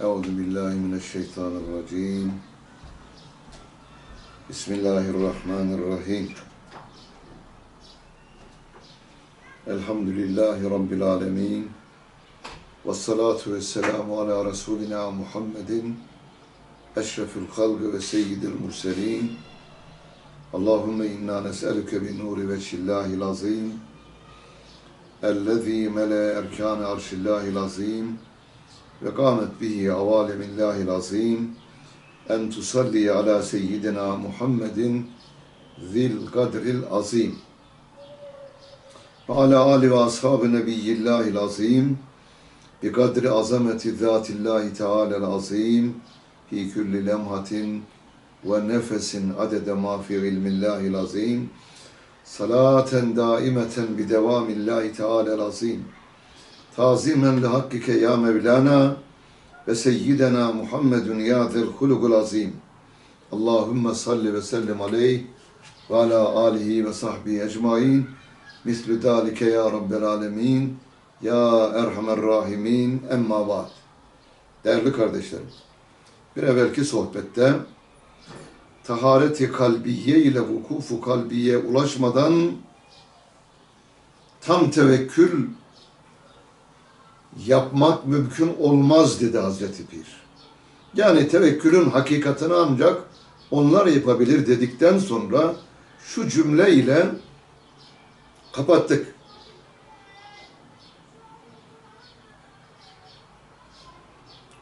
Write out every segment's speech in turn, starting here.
Euzu billahi mineşşeytanirracim. Bismillahirrahmanirrahim. Elhamdülillahi Rabbil alemin. Ve salatu ve selamu ala Resulina Muhammedin. Eşrefil halgı ve seyyidil murselin. Allahümme inna nes'eluke bi nuri veçhillahil azim. Ellezî mele erkâne arşillahil azim. Ve kâmet bihi avalemillahil azim. En tusalli ala seyyidina Muhammedin zil kadril azim. Ve ala ali ve ashabı nebiyyillahil azim. Bi kadri azameti zatillahi teala'l azim. Fi kulli lemhatin ve nefesin adede ma fi ilmillahil azim. Salaten daimeten bi devamillahi teala'l azim. Tazimen li hakkike ya Mevlana ve seyyidena Muhammedun ya zel hulugul azim. Allahümme salli ve sellim aleyh ve ala alihi ve sahbihi ecmain. Mislü dalike ya Rabbel alemin. Ya Erhamer Rahimin. Emma ba'd. Değerli kardeşlerim, bir evvelki sohbette tahareti kalbiye ile vukufu kalbiye ulaşmadan tam tevekkül yapmak mümkün olmaz dedi Hazreti Pir. Yani tevekkülün hakikatini ancak onlar yapabilir dedikten sonra şu cümle ile kapattık.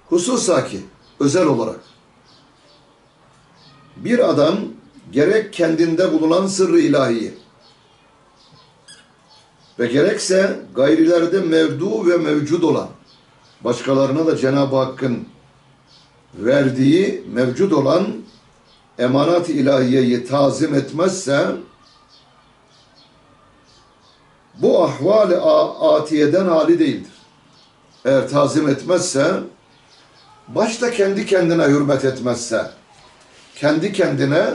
Hususa ki özel olarak bir adam gerek kendinde bulunan sırrı ilahiyi ve gerekse gayrilerde mevdu ve mevcud olan başkalarına da Cenab-ı Hakk'ın verdiği mevcud olan emanat-ı ilahiyeyi tazim etmezse bu ahval-i atiyeden hali değildir. Eğer tazim etmezse başta kendi kendine hürmet etmezse kendi kendine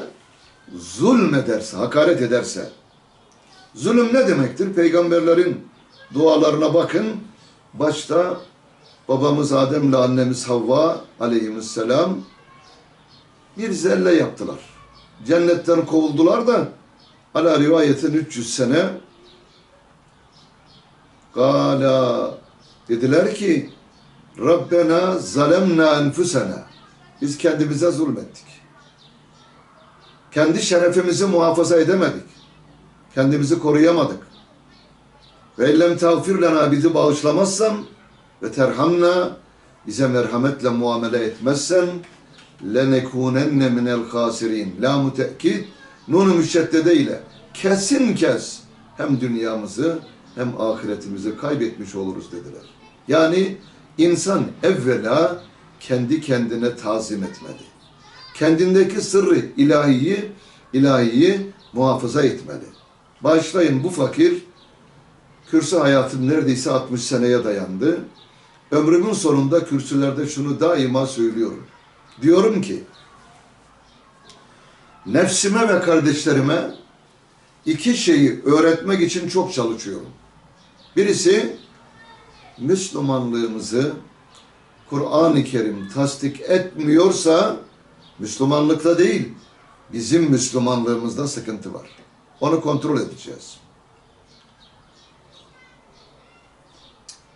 zulmederse, hakaret ederse Zulüm ne demektir? Peygamberlerin dualarına bakın. Başta babamız Adem ile annemiz Havva aleyhisselam bir zelle yaptılar. Cennetten kovuldular da ala rivayetin 300 sene Gala dediler ki Rabbena zalemna enfusena biz kendimize zulmettik. Kendi şerefimizi muhafaza edemedik. Kendimizi koruyamadık. Ve ellem tağfir lena bizi bağışlamazsan ve terhamna bize merhametle muamele etmezsen lenekunenne minel hasirin. La mutekkid nunu müşeddede ile kesin kes hem dünyamızı hem ahiretimizi kaybetmiş oluruz dediler. Yani insan evvela kendi kendine tazim etmeli. Kendindeki sırrı ilahiyi, ilahiyi muhafaza etmeli. Başlayın bu fakir kürsü hayatım neredeyse 60 seneye dayandı. Ömrümün sonunda kürsülerde şunu daima söylüyorum. Diyorum ki nefsime ve kardeşlerime iki şeyi öğretmek için çok çalışıyorum. Birisi Müslümanlığımızı Kur'an-ı Kerim tasdik etmiyorsa Müslümanlıkta değil, bizim Müslümanlığımızda sıkıntı var. Onu kontrol edeceğiz.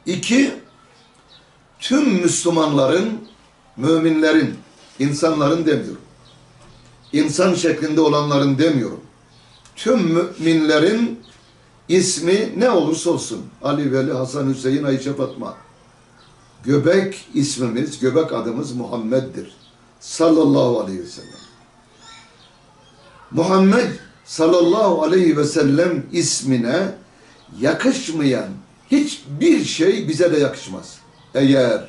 İki, tüm Müslümanların, müminlerin, insanların demiyorum. İnsan şeklinde olanların demiyorum. Tüm müminlerin ismi ne olursa olsun. Ali, Veli, Hasan, Hüseyin, Ayşe, Fatma. Göbek ismimiz, göbek adımız Muhammed'dir. Sallallahu aleyhi ve sellem. Muhammed sallallahu aleyhi ve sellem ismine yakışmayan hiçbir şey bize de yakışmaz. Eğer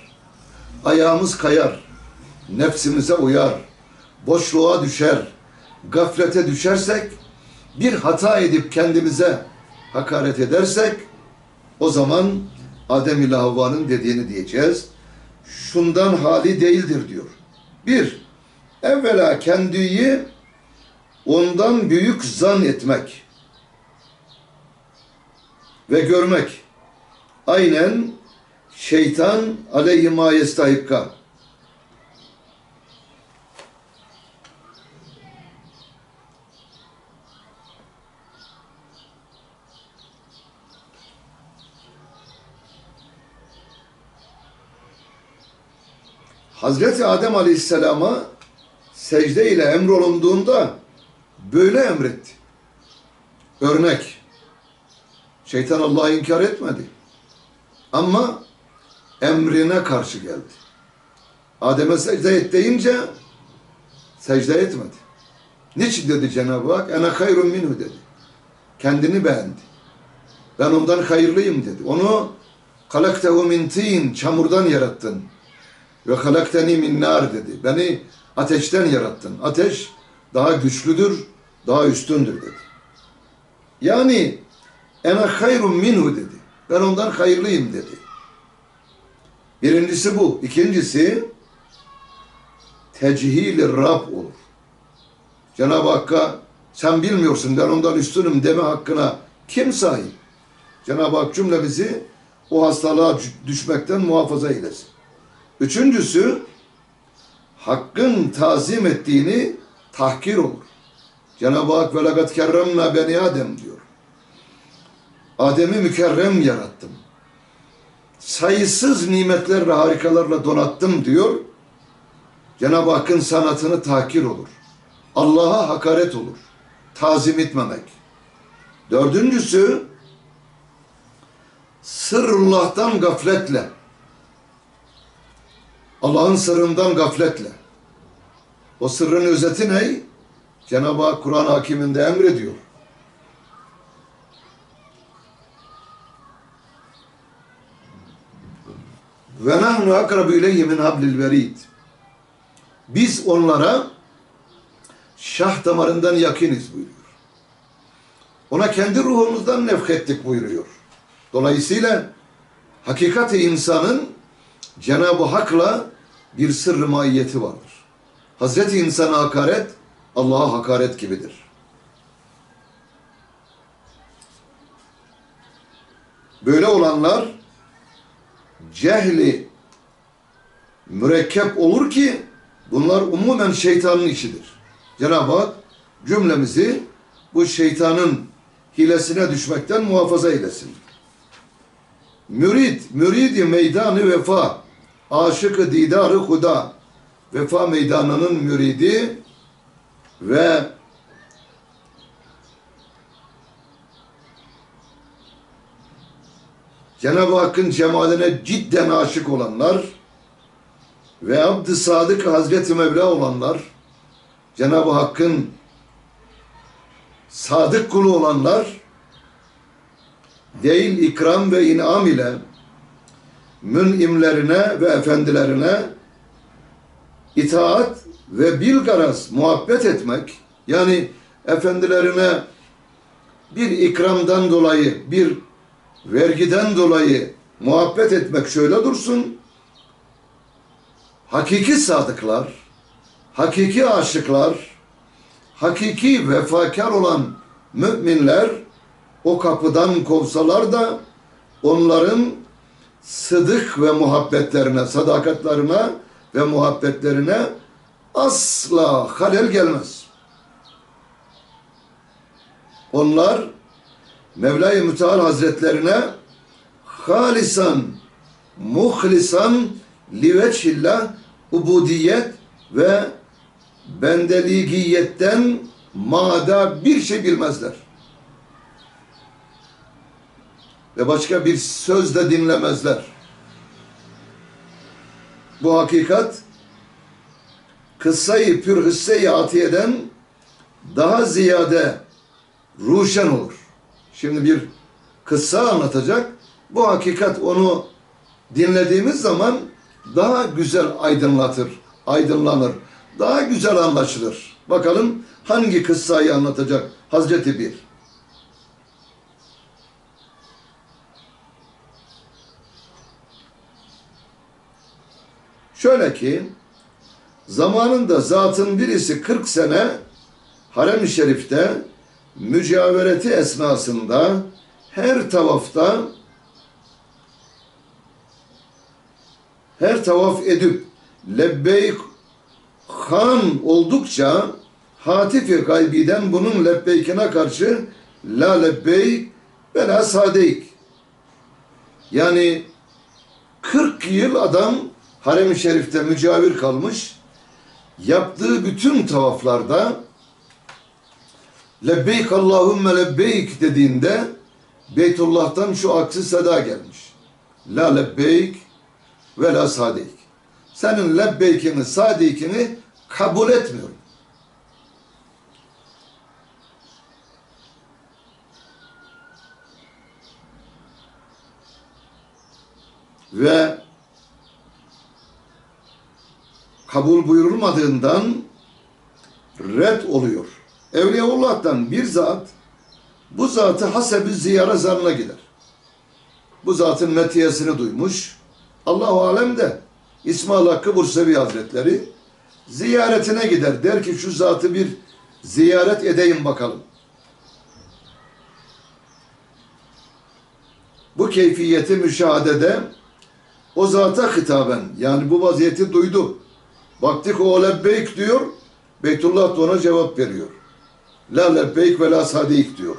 ayağımız kayar, nefsimize uyar, boşluğa düşer, gaflete düşersek, bir hata edip kendimize hakaret edersek, o zaman Adem ile Havva'nın dediğini diyeceğiz. Şundan hali değildir diyor. Bir, evvela kendiyi ondan büyük zan etmek ve görmek. Aynen şeytan aleyhima yestahikka Hazreti Adem Aleyhisselam'a secde ile emrolunduğunda böyle emretti. Örnek. Şeytan Allah'ı inkar etmedi. Ama emrine karşı geldi. Adem'e secde et deyince secde etmedi. Niçin dedi Cenab-ı Hak? Ene hayrun minhu dedi. Kendini beğendi. Ben ondan hayırlıyım dedi. Onu halaktehu min tin çamurdan yarattın. Ve halakteni min nar dedi. Beni ateşten yarattın. Ateş daha güçlüdür, daha üstündür dedi. Yani ene hayrun minhu dedi. Ben ondan hayırlıyım dedi. Birincisi bu. İkincisi techil Rab olur. Cenab-ı Hakk'a sen bilmiyorsun ben ondan üstünüm deme hakkına kim sahip? Cenab-ı Hak cümlemizi o hastalığa düşmekten muhafaza eylesin. Üçüncüsü hakkın tazim ettiğini tahkir olur. Cenab-ı Hak ve legat kerremna beni Adem diyor. Adem'i mükerrem yarattım. Sayısız nimetler ve harikalarla donattım diyor. Cenab-ı Hakk'ın sanatını tahkir olur. Allah'a hakaret olur. Tazim etmemek. Dördüncüsü sırrullah'tan gafletle Allah'ın sırrından gafletle. O sırrın özeti ne? Cenab-ı Hak Kur'an hakiminde emrediyor. Ve nahnu akrabu ileyhi min hablil verid. Biz onlara şah damarından yakiniz buyuruyor. Ona kendi ruhumuzdan nefrettik buyuruyor. Dolayısıyla hakikati insanın Cenab-ı Hak'la bir sırrı maiyeti vardır. Hazreti insana hakaret Allah'a hakaret gibidir. Böyle olanlar cehli mürekkep olur ki bunlar umumen şeytanın işidir. Cenab-ı Hak cümlemizi bu şeytanın hilesine düşmekten muhafaza eylesin. Mürid, müridi meydanı vefa, aşık didarı huda, vefa meydanının müridi ve Cenab-ı Hakk'ın cemaline cidden aşık olanlar ve Abd-ı Sadık Hazreti Mevla olanlar, Cenab-ı Hakk'ın sadık kulu olanlar değil ikram ve inam ile münimlerine ve efendilerine itaat ve bilgaraz muhabbet etmek yani efendilerine bir ikramdan dolayı bir vergiden dolayı muhabbet etmek şöyle dursun. Hakiki sadıklar hakiki aşıklar hakiki vefakar olan müminler o kapıdan kovsalar da onların sıdık ve muhabbetlerine, sadakatlerine ve muhabbetlerine asla halel gelmez. Onlar Mevla-i Müteal Hazretlerine halisan, muhlisan liveçillah ubudiyet ve bendeligiyetten mada bir şey bilmezler. Ve başka bir söz de dinlemezler. Bu hakikat kıssayı pür hisse-i atiyeden daha ziyade ruşen olur. Şimdi bir kıssa anlatacak. Bu hakikat onu dinlediğimiz zaman daha güzel aydınlatır, aydınlanır. Daha güzel anlaşılır. Bakalım hangi kıssayı anlatacak Hazreti Bir. Şöyle ki zamanında zatın birisi 40 sene harem-i şerifte mücavereti esnasında her tavafta her tavaf edip lebbeyk han oldukça hatifi gaybiden bunun lebbeykine karşı la lebbeyk ve la sadeyk yani 40 yıl adam harem-i şerifte mücavir kalmış. Yaptığı bütün tavaflarda Lebbeyk Allahümme lebbeyk dediğinde Beytullah'tan şu aksi seda gelmiş. La lebbeyk ve la sadeyk. Senin lebbeykini, sadeykini kabul etmiyorum. Ve kabul buyurulmadığından red oluyor. Evliyaullah'tan bir zat bu zatı hasebi ziyara zanına gider. Bu zatın metiyesini duymuş. Allahu alem de İsmail Hakkı Bursevi Hazretleri ziyaretine gider. Der ki şu zatı bir ziyaret edeyim bakalım. Bu keyfiyeti müşahedede o zata hitaben yani bu vaziyeti duydu. Baktık o lebbeyk diyor. Beytullah da ona cevap veriyor. La lebbeyk ve la sadeyk diyor.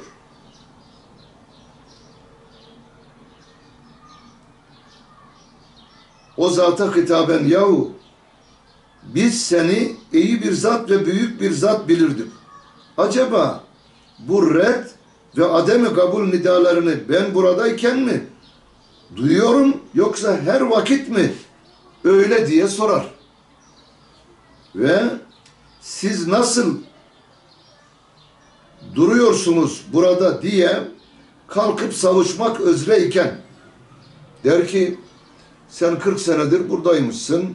O zata hitaben yahu biz seni iyi bir zat ve büyük bir zat bilirdik. Acaba bu red ve ademi kabul nidalarını ben buradayken mi duyuyorum yoksa her vakit mi öyle diye sorar. Ve siz nasıl duruyorsunuz burada diye kalkıp savuşmak üzereyken der ki sen 40 senedir buradaymışsın.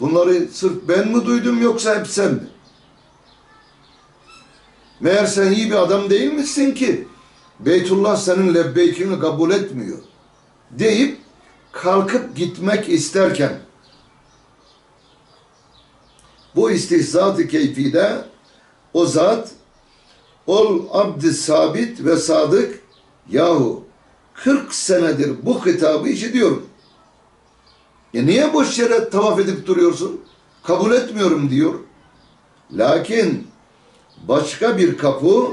Bunları sırf ben mi duydum yoksa hep sen mi? Meğer sen iyi bir adam değil misin ki Beytullah senin lebbeykini kabul etmiyor deyip kalkıp gitmek isterken bu istihzat-ı keyfide o zat ol abd sabit ve sadık yahu 40 senedir bu hitabı işitiyorum. E niye boş yere tavaf edip duruyorsun? Kabul etmiyorum diyor. Lakin başka bir kapı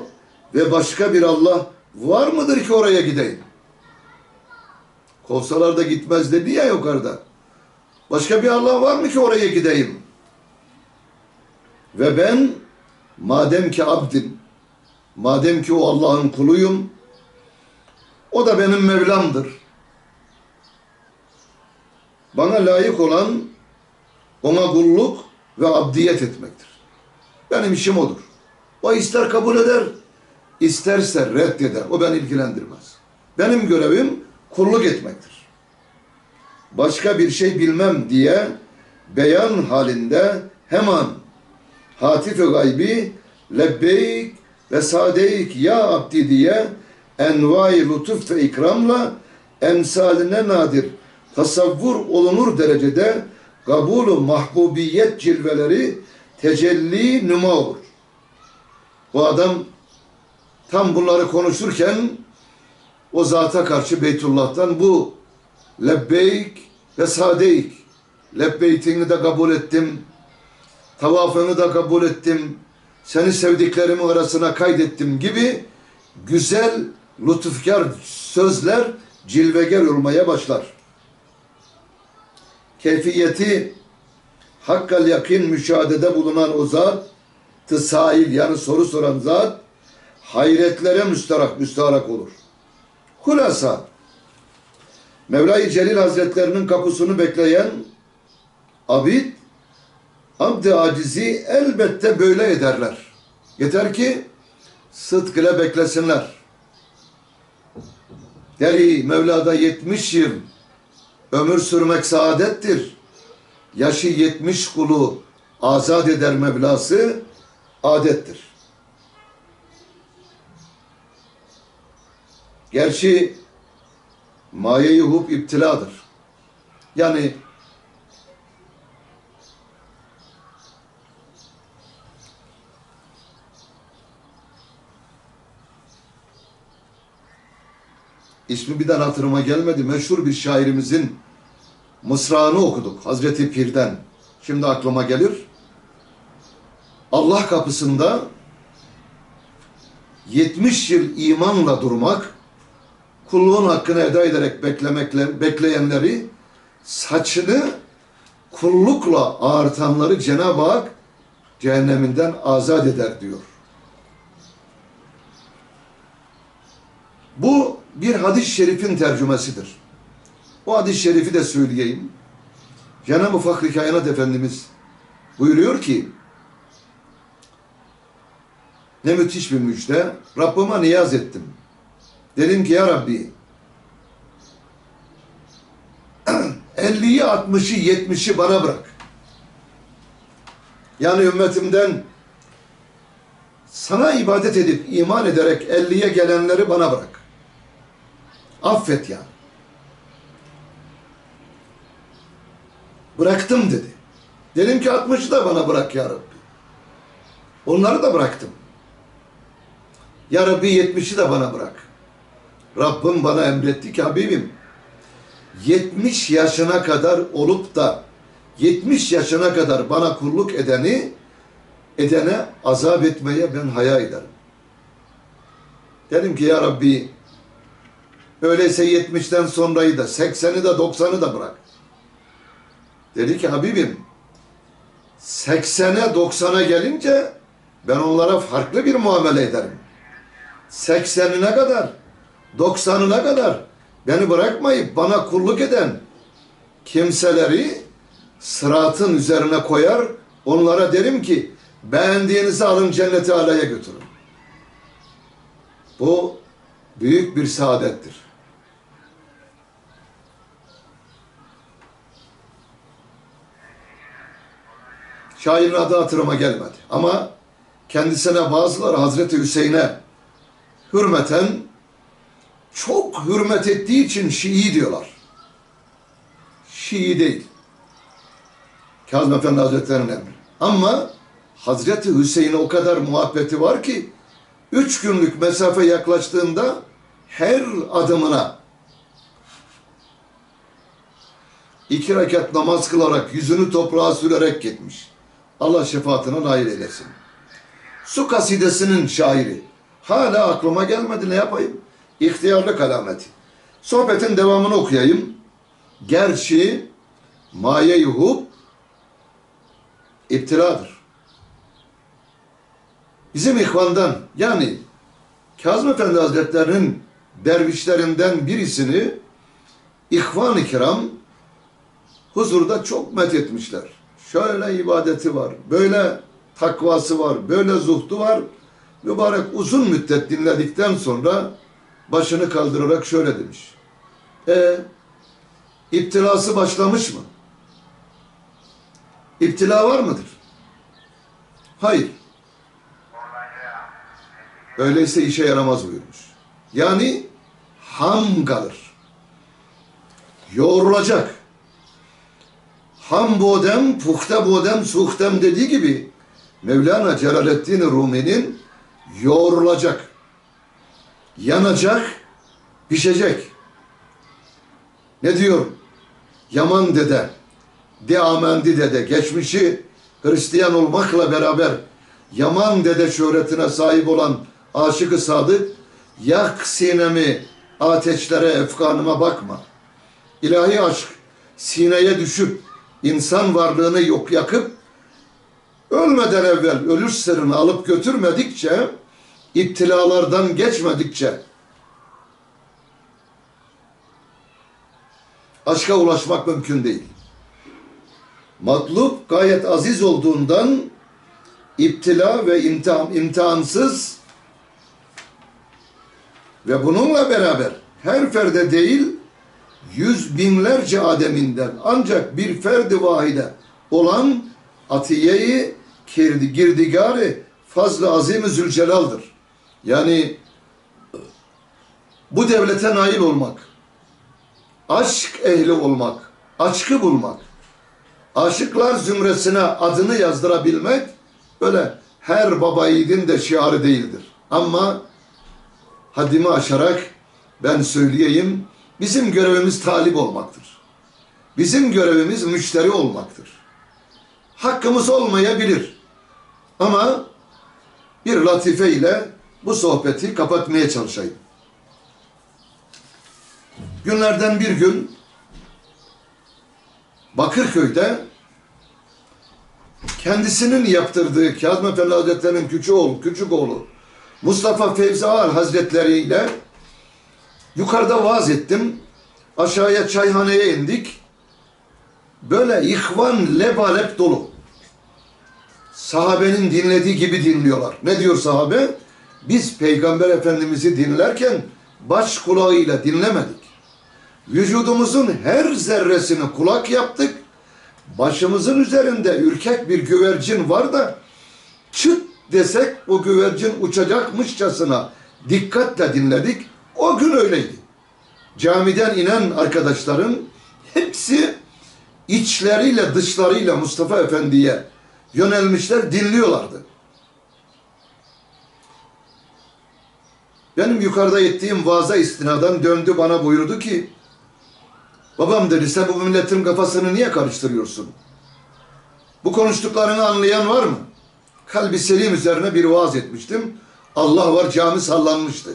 ve başka bir Allah var mıdır ki oraya gideyim? Kovsalar da gitmez dedi ya yukarıda. Başka bir Allah var mı ki oraya gideyim? Ve ben madem ki abdim, madem ki o Allah'ın kuluyum, o da benim Mevlam'dır. Bana layık olan ona kulluk ve abdiyet etmektir. Benim işim odur. O ister kabul eder, isterse reddeder. O beni ilgilendirmez. Benim görevim kulluk etmektir. Başka bir şey bilmem diye beyan halinde hemen hatif-i gaybi lebbeyk ve sadeyk ya abdi diye envai lütuf ve ikramla emsaline nadir tasavvur olunur derecede kabul mahbubiyet cilveleri tecelli nüma olur. Bu adam tam bunları konuşurken o zata karşı Beytullah'tan bu lebbeyk ve sadeyk lebbeytini de kabul ettim tavafını da kabul ettim seni sevdiklerimin arasına kaydettim gibi güzel lütufkar sözler cilveger olmaya başlar. Keyfiyeti hakkal yakin müşahedede bulunan o zat tısail yani soru soran zat hayretlere müstarak müstarak olur. Hulasa Mevla-i Celil Hazretlerinin kapısını bekleyen abid abd acizi elbette böyle ederler. Yeter ki sıdk ile beklesinler. Deli Mevla'da 70 yıl ömür sürmek saadettir. Yaşı 70 kulu azat eder Mevlası adettir. Gerçi maye-i hub iptiladır. Yani ismi birden hatırıma gelmedi. Meşhur bir şairimizin mısrağını okuduk Hazreti Pir'den. Şimdi aklıma gelir. Allah kapısında 70 yıl imanla durmak, kulluğun hakkını eda ederek beklemekle, bekleyenleri saçını kullukla ağırtanları Cenab-ı Hak cehenneminden azat eder diyor. Bu bir hadis-i şerifin tercümesidir. O hadis-i şerifi de söyleyeyim. Cenab-ı Fahri Kainat Efendimiz buyuruyor ki ne müthiş bir müjde. Rabbime niyaz ettim. Dedim ki ya Rabbi 50'yi 60'ı 70'i bana bırak. Yani ümmetimden sana ibadet edip iman ederek 50'ye gelenleri bana bırak. Affet yani. Bıraktım dedi. Dedim ki 60'ı da bana bırak ya Rabbi. Onları da bıraktım. Ya Rabbi 70'i de bana bırak. Rabbim bana emretti ki Habibim 70 yaşına kadar olup da 70 yaşına kadar bana kulluk edeni edene azap etmeye ben haya ederim. Dedim ki ya Rabbi öyleyse 70'ten sonrayı da 80'i de 90'ı da bırak. Dedi ki Habibim 80'e 90'a gelince ben onlara farklı bir muamele ederim. 80'ine kadar 90'ına kadar beni bırakmayıp bana kulluk eden kimseleri sıratın üzerine koyar onlara derim ki beğendiğinizi alın cenneti alaya götürün. Bu büyük bir saadettir. Şairin adı hatırıma gelmedi. Ama kendisine bazıları Hazreti Hüseyin'e hürmeten çok hürmet ettiği için Şii diyorlar. Şii değil. Kazım Efendi Hazretleri'nin emri. Ama Hazreti Hüseyin'e o kadar muhabbeti var ki üç günlük mesafe yaklaştığında her adımına iki rekat namaz kılarak yüzünü toprağa sürerek gitmiş. Allah şefaatine nail eylesin. Su kasidesinin şairi. Hala aklıma gelmedi ne yapayım? İhtiyarlık alameti. Sohbetin devamını okuyayım. Gerçi maye-i hub iptiladır. Bizim ihvandan yani Kazım Efendi Hazretlerinin dervişlerinden birisini ihvan-ı kiram huzurda çok methetmişler. Şöyle ibadeti var, böyle takvası var, böyle zuhdu var. Mübarek uzun müddet dinledikten sonra başını kaldırarak şöyle demiş. E iptilası başlamış mı? İptila var mıdır? Hayır. Öyleyse işe yaramaz buyurmuş. Yani ham kalır. Yoğrulacak. Ham bodem, puhta bodem, suhtem dediği gibi Mevlana Celaleddin Rumi'nin yoğrulacak, yanacak, pişecek. Ne diyor? Yaman dede, Deamendi dede, geçmişi Hristiyan olmakla beraber Yaman dede şöhretine sahip olan aşık-ı sadık, yak sinemi ateşlere, efkanıma bakma. İlahi aşk sineye düşüp insan varlığını yok yakıp ölmeden evvel ölür sırrını alıp götürmedikçe iptilalardan geçmedikçe aşka ulaşmak mümkün değil. Matlup gayet aziz olduğundan iptila ve imtihan, imtihansız ve bununla beraber her ferde değil yüz binlerce ademinden ancak bir ferdi vahide olan atiyeyi kirdi, girdigarı fazla azim zülcelaldır. Yani bu devlete nail olmak, aşk ehli olmak, aşkı bulmak, aşıklar zümresine adını yazdırabilmek öyle her baba yiğidin de şiarı değildir. Ama haddimi aşarak ben söyleyeyim, bizim görevimiz talip olmaktır. Bizim görevimiz müşteri olmaktır. Hakkımız olmayabilir. Ama bir latife ile bu sohbeti kapatmaya çalışayım. Günlerden bir gün Bakırköy'de kendisinin yaptırdığı Kazım Efendi Hazretleri'nin küçük oğlu, küçük oğlu Mustafa Fevzi Ağar Hazretleri ile yukarıda vaaz ettim. Aşağıya çayhaneye indik. Böyle ihvan lebalep dolu. Sahabenin dinlediği gibi dinliyorlar. Ne diyor sahabe? Biz Peygamber Efendimiz'i dinlerken baş kulağıyla dinlemedik. Vücudumuzun her zerresini kulak yaptık. Başımızın üzerinde ürkek bir güvercin var da çıt desek o güvercin uçacakmışçasına dikkatle dinledik. O gün öyleydi. Camiden inen arkadaşların hepsi içleriyle dışlarıyla Mustafa Efendi'ye yönelmişler, dinliyorlardı. Benim yukarıda ettiğim vaaza istinaden döndü bana buyurdu ki Babam dedi sen bu milletin kafasını niye karıştırıyorsun? Bu konuştuklarını anlayan var mı? Kalbi selim üzerine bir vaaz etmiştim. Allah var cami sallanmıştı.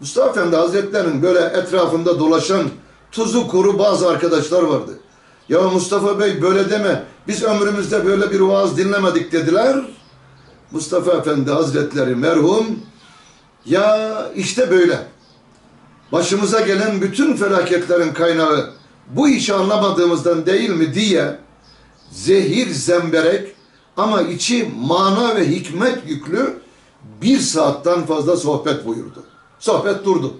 Mustafa Efendi Hazretleri'nin böyle etrafında dolaşan tuzu kuru bazı arkadaşlar vardı. Ya Mustafa Bey böyle deme. Biz ömrümüzde böyle bir vaaz dinlemedik dediler. Mustafa Efendi Hazretleri merhum ya işte böyle. Başımıza gelen bütün felaketlerin kaynağı bu işi anlamadığımızdan değil mi diye zehir zemberek ama içi mana ve hikmet yüklü bir saatten fazla sohbet buyurdu. Sohbet durdu.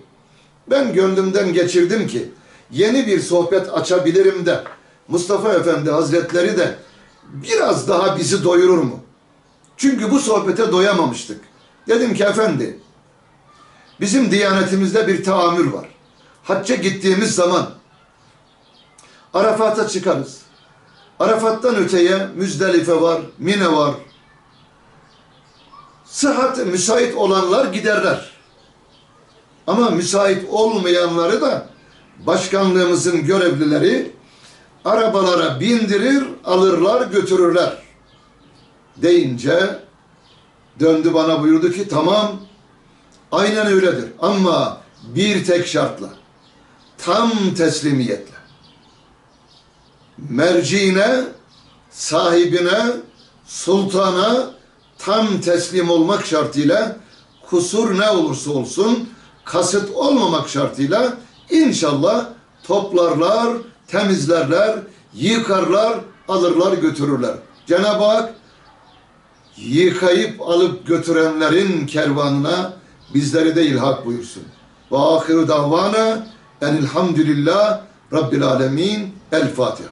Ben gönlümden geçirdim ki yeni bir sohbet açabilirim de Mustafa Efendi Hazretleri de biraz daha bizi doyurur mu? Çünkü bu sohbete doyamamıştık. Dedim ki efendi bizim diyanetimizde bir taamül var. Hacca gittiğimiz zaman Arafat'a çıkarız. Arafat'tan öteye Müzdelife var, Mine var. Sıhhat müsait olanlar giderler. Ama müsait olmayanları da başkanlığımızın görevlileri arabalara bindirir, alırlar, götürürler. Deyince döndü bana buyurdu ki tamam aynen öyledir ama bir tek şartla tam teslimiyetle merciine sahibine sultana tam teslim olmak şartıyla kusur ne olursa olsun kasıt olmamak şartıyla inşallah toplarlar, temizlerler, yıkarlar, alırlar, götürürler. Cenab-ı Hak yıkayıp alıp götürenlerin kervanına bizleri de ilhak buyursun. Ve ahiru davana enilhamdülillah Rabbil alemin. El Fatiha.